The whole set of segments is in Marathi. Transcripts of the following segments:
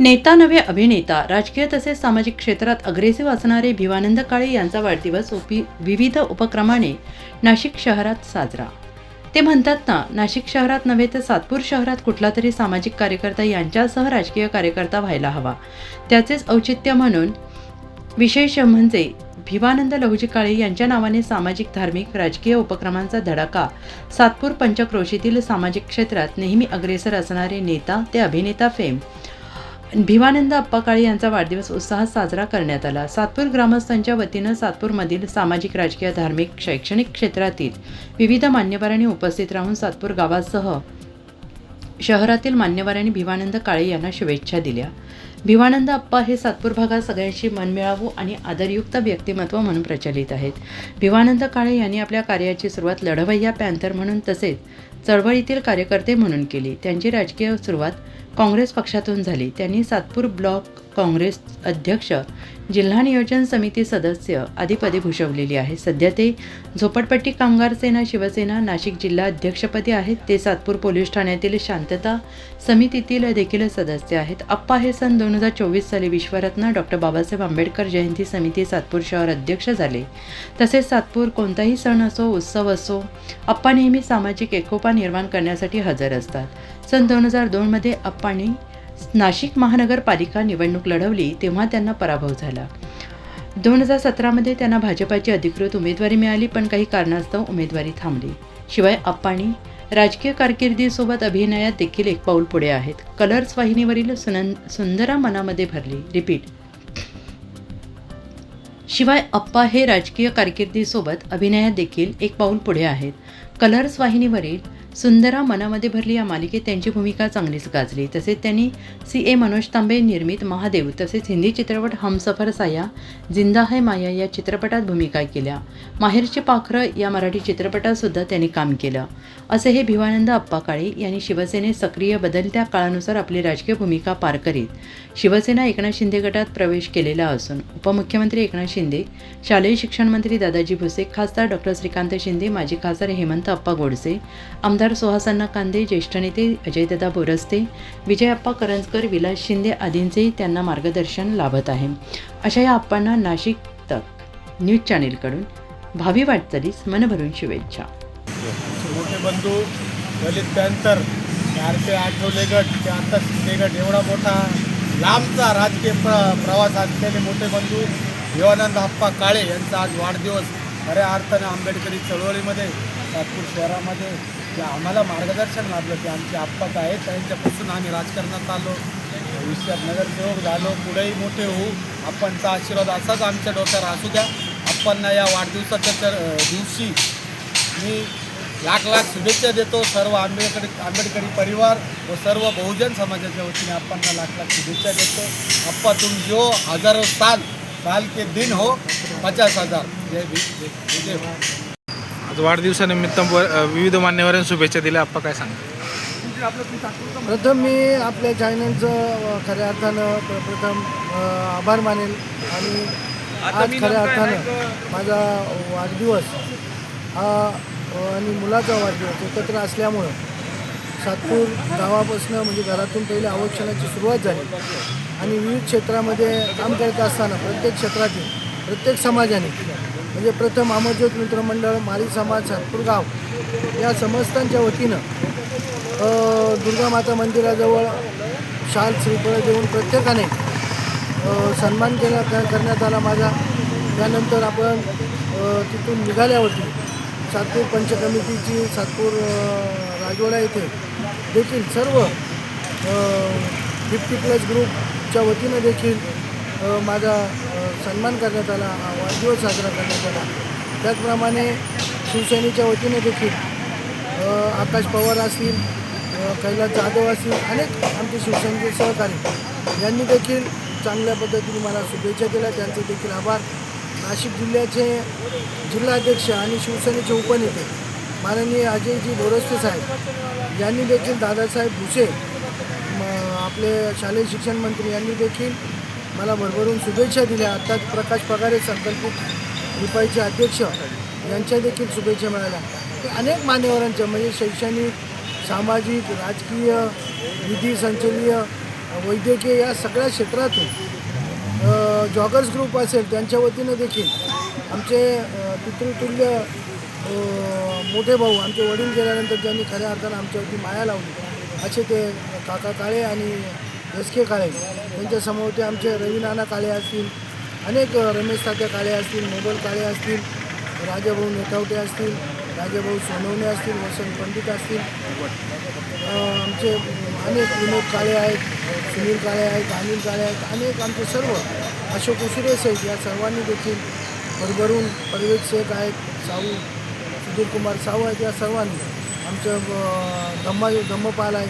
नेता नव्हे अभिनेता राजकीय तसेच सामाजिक क्षेत्रात अग्रेसिव्ह असणारे भिवानंद काळे यांचा वाढदिवस उपी विविध उपक्रमाने नाशिक शहरात साजरा. ते म्हणतात ना नाशिक शहरात नव्हे तर सातपूर शहरात कुठला तरी सामाजिक कार्यकर्ता यांच्यासह राजकीय कार्यकर्ता व्हायला हवा. त्याचेच औचित्य म्हणून विशेष म्हणजे भिवानंद लहुजी काळे यांच्या नावाने सामाजिक धार्मिक राजकीय उपक्रमांचा धडाका सातपूर पंचक्रोशीतील सामाजिक क्षेत्रात नेहमी अग्रेसर असणारे नेता ते अभिनेता फेम. भिवानंद अप्पा काळे यांचा वाढदिवस उत्साहात साजरा करण्यात आला. सातपूर ग्रामस्थांच्या वतीनं सातपूरमधील सामाजिक राजकीय धार्मिक शैक्षणिक क्षेत्रातील विविध मान्यवरांनी उपस्थित राहून सातपूर गावासह शहरातील मान्यवरांनी भिवानंद काळे यांना शुभेच्छा दिल्या. भिवानंद अप्पा हे सातपूर भागात सगळ्यांशी मनमिळावू आणि आदरयुक्त व्यक्तिमत्व म्हणून प्रचलित आहेत. भिवानंद काळे यांनी आपल्या कार्याची सुरुवात लढवय्या पॅन्थर म्हणून तसेच चळवळीतील कार्यकर्ते म्हणून केली. त्यांची राजकीय सुरुवात काँग्रेस पक्षातून झाली. त्यांनी सातपूर ब्लॉक काँग्रेस अध्यक्ष जिल्हा नियोजन समिती सदस्य आदी पदे भूषवलेली आहे. सध्या ते झोपडपट्टी कामगार सेना शिवसेना नाशिक जिल्हा अध्यक्षपदी आहेत. ते सातपूर पोलीस ठाण्यातील शांतता समितीतील देखील सदस्य आहेत. अप्पा हे सन दोन हजार चोवीस साली विश्वरत्न डॉक्टर बाबासाहेब आंबेडकर जयंती समिती सातपूर शहर अध्यक्ष झाले. तसेच सातपूर कोणताही सण असो उत्सव असो अप्पा नेहमी सामाजिक एकोपा निर्माण करण्यासाठी हजर असतात. सन दोन हजार दोनमध्ये अप्पांनी नाशिक महानगरपालिका निवडणूक लढवली तेव्हा त्यांना पराभव झाला. दोन हजार सतरामध्ये त्यांना भाजपाची अधिकृत उमेदवारी मिळाली पण काही कारणास्तव उमेदवारी थांबली. शिवाय अप्पाणी राजकीय कारकिर्दीसोबत अभिनयात देखील एक पाऊल पुढे आहेत. कलर्स वाहिनीवरील सुनं सुंदरा मनामध्ये भरली रिपीट. शिवाय अप्पा हे राजकीय कारकिर्दीसोबत अभिनयात देखील एक पाऊल पुढे आहेत. कलर्स वाहिनीवरील सुंदरा मनामध्ये भरली या मालिकेत त्यांची भूमिका चांगलीच गाजली. तसेच त्यांनी सी. ए. मनोज तांबे निर्मित महादेव तसेच हिंदी चित्रपट हमसफर साया जिंदा है माया या चित्रपटात भूमिका केल्या. माहेरचे पाखरं या मराठी चित्रपटातसुद्धा त्यांनी काम केलं. असे हे भिवानंद अप्पा काळे यांनी शिवसेनेत सक्रिय बदलत्या काळानुसार आपली राजकीय भूमिका पार करीत शिवसेना एकनाथ शिंदे गटात प्रवेश केलेला असून उपमुख्यमंत्री एकनाथ शिंदे शालेय शिक्षण मंत्री दादाजी भुसे खासदार डॉक्टर श्रीकांत शिंदे माजी खासदार हेमंत अप्पा गोडसे आमदार सुहासांना कांदे ज्येष्ठ नेते अजयदादा बोरस्ते विजयप्पा करंजकर विलास शिंदे आदींचेही त्यांना मार्गदर्शन लाभत आहे. अशा या अप्पांना नाशिक तक न्यूज चॅनेलकडून भावी वाटचालीस मनभरून शुभेच्छा. मोठे बंधू दलित पॅन्थर ते आठवले गट ते आता शिंदे गट एवढा मोठा लांबचा राजकीय प्र प्रवास असलेले मोठे बंधू देवानंद आप्पा काळे यांचा आज वाढदिवस खऱ्या अर्थाने आंबेडकरी चळवळीमध्ये नागपूर शहरामध्ये जे आम्हाला मार्गदर्शन लाभलं ते आमचे आप्पाच आहेत त्यांच्यापासून आम्ही राजकारणात आलो. भविष्यात नगरसेवक झालो पुढेही मोठे होऊ. आपणचा आशीर्वाद असाच आमच्या डोक्यावर असू द्या. आपणना या वाढदिवसाच्या तर दिवशी मी लाख लाख शुभेच्छा देतो. सर्व आंबेडकरी आंबेडकरी परिवार व सर्व बहुजन समाजाच्या वतीने आपणना लाख लाख शुभेच्छा देतो. अप्पा तुम जो हजारो साल साल के दिन हो पचास हजार. जय भीम जय जय आज वाढदिवसानिमित्त विविध मान्यवरांनी शुभेच्छा दिल्या. आप्पा काय सांगा प्रथम मी आपल्या चॅनलचं अ, खऱ्या अर्थानं प्र- प्रथम आभार मानेल. आणि आज खऱ्या अर्थानं माझा वाढदिवस हा आणि मुलाचा वाढदिवस एकत्र असल्यामुळं सातपूर गावापासून म्हणजे घरातून पहिले आवक्षणाची सुरुवात झाली. आणि विविध क्षेत्रामध्ये काम करत असताना प्रत्येक क्षेत्रातील प्रत्येक समाजाने म्हणजे प्रथम अमरज्योत मित्रमंडळ माळी समाज सातपूर गाव या समस्तांच्या वतीनं दुर्गा माता मंदिराजवळ शाल श्रीफळ देऊन प्रत्येकाने सन्मान केला करण्यात आला माझा. त्यानंतर आपण तिथून निघाल्यावरती सातपूर पंचकमिटीची सातपूर राजवाडा येथे देखील सर्व फिफ्टी प्लस ग्रुपच्या वतीनं देखील माझा सन्मान करण्यात आला हा वाढदिवस साजरा करण्यात आला. त्याचप्रमाणे शिवसेनेच्या वतीने देखील आकाश पवार असतील कैलास जाधव असतील अनेक आमचे शिवसेनेचे सहकारी यांनी देखील चांगल्या पद्धतीने मला शुभेच्छा दिल्या. त्यांचे देखील आभार. नाशिक जिल्ह्याचे जिल्हाध्यक्ष आणि शिवसेनेचे उपनेते माननीय अजयजी बोरस्ते साहेब यांनी देखील दादासाहेब भुसे आपले शालेय शिक्षण मंत्री यांनी देखील मला भरभरून शुभेच्छा दिल्या. आत्ताच प्रकाश पगारे संकल्पित रिपाईचे अध्यक्ष यांच्या देखील शुभेच्छा मिळाल्या. ते अनेक मान्यवरांच्या म्हणजे शैक्षणिक सामाजिक राजकीय विधी संचलीय वैद्यकीय या सगळ्या क्षेत्रातून जॉगर्स ग्रुप असेल त्यांच्या वतीनं देखील आमचे पितृतुल्य मोठे भाऊ आमचे वडील गेल्यानंतर ज्यांनी खऱ्या अर्थानं आमच्यावरती माया लावली. असे ते काका काळे आणि एस के काळे. यांच्यासमोर ते आमचे रवीनाना काळे असतील अनेक रमेश तात्या काळे असतील मोगल काळे असतील राजाभाऊ नेतावटे असतील राजाभाऊ सोनवणे असतील वसंत पंडित असतील आमचे अनेक विनोद काळे आहेत सुनील काळे आहेत अनिल काळे आहेत अनेक आमचे सर्व अशोक उशिरे सहित या सर्वांनी देखील भरभरून परवेज शेख आहेत साऊ सुधीर कुमार साऊ आहेत या सर्वांनी आमचं धम्मा धम्मपाल आहेत.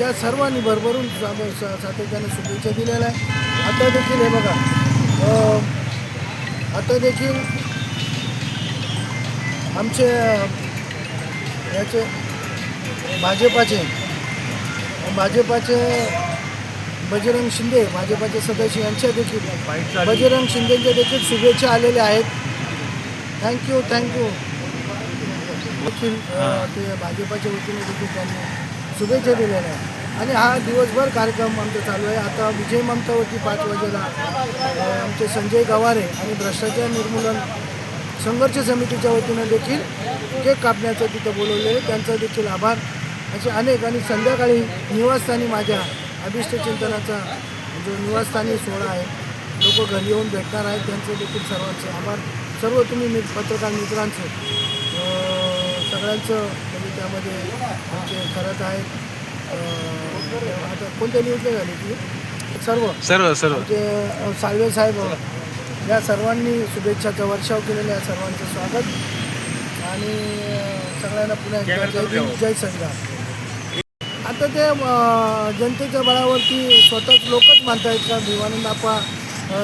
या सर्वांनी भरभरून सातत्याने शुभेच्छा दिलेल्या आहे आता देखील हे बघा आता देखील आमचे याचे भाजपाचे भाजपाचे बजरंग शिंदे भाजपाचे सदस्य यांच्या देखील बजरंग शिंदेच्या देखील शुभेच्छा आलेल्या आहेत. थँक्यू थँक्यू देखील ते भाजपाच्या वतीने देखील त्यांनी शुभेच्छा दिलेल्या आहेत. आणि हा दिवसभर कार्यक्रम आमचा चालू आहे. आता विजय ममतावरती पाच वाजेला आमचे संजय गवारे आणि भ्रष्टाचार निर्मूलन संघर्ष समितीच्या वतीनं देखील केक कापण्याचं तिथं बोलवलेलं आहे. त्यांचा देखील आभार. असे अनेक आणि संध्याकाळी निवासस्थानी माझ्या अभिष्ट चिंतनाचा जो निवासस्थानी सोहळा आहे लोक घरी येऊन भेटणार आहेत. त्यांचे देखील सर्वांचे आभार. सर्व तुम्ही पत्रकार मित्रांचे सगळ्यांचं त्यामध्ये आमचे करत आहेत अं, आता कोणत्या न्यूजला झाली ती? सर्व. सर्व सर्व. अ, साळवे साहेब या सर्वांनी शुभेच्छाचा वर्षाव केलेल्या या सर्वांचं स्वागत. आणि सगळ्यांना पुन्हा एकदा जय भीम, जय संग्राम. आता ते जनतेच्या बळावरती स्वतःच लोकच म्हणतायत का भिवानंद आपा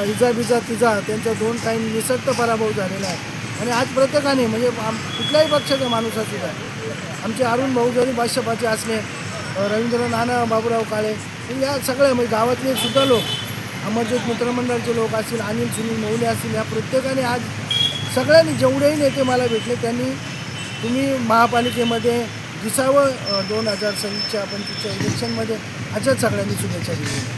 इजा बिजा तिजा त्यांचा दोन टाईम निसक्त पराभव झालेला आहे. आणि आज प्रत्येकाने म्हणजे आम कुठल्याही पक्षाचा माणूस असू द्या आमचे अरुण भाऊ जरी भाजपाचे असले रवींद्र नाना बाबूराव काळे या सगळ्या म्हणजे गावातले सुद्धा लोक अमरज्योत मित्रमंडळाचे लोक असतील अनिल सुनील मौले असतील या प्रत्येकाने आज सगळ्यांनी जेवढेही नेते मला भेटले त्यांनी तुम्ही महापालिकेमध्ये दिसावं दोन हजार सव्वीसच्या पंचवीसच्या इलेक्शनमध्ये अशाच सगळ्यांनी शुभेच्छा दिली